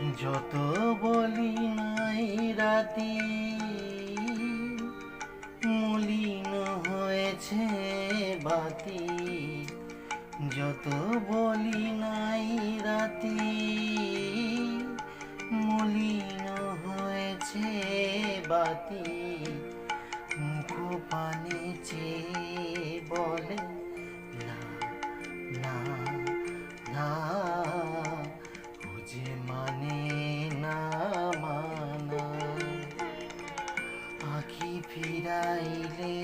যত বলি নাই রাতি, মলিন হয়েছে বাতি। যত বলি নাই রাতি, মলিন হয়েছে বাতি। মুখ পানে চেয়ে বলে ফিরাইলে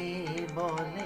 বলে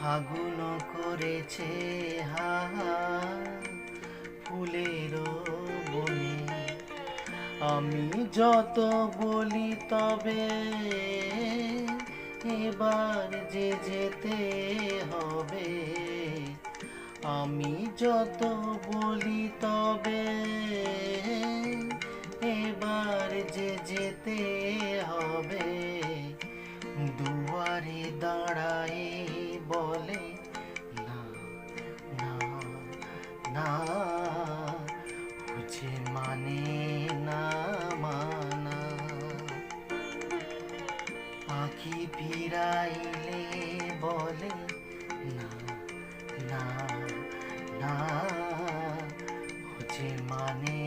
ফাগুন করেছে হা ফুলের বনে। আমি যত বলি তবে এবার যে যেতে হবে। আমি যত বলি তবে এবার যে যেতে হবে। দুয়ারে দাঁড়ায় বলে, না না না, বুঝে মানে না মানা। আখি ফিরাইলে বলে না না না, বুঝে মানে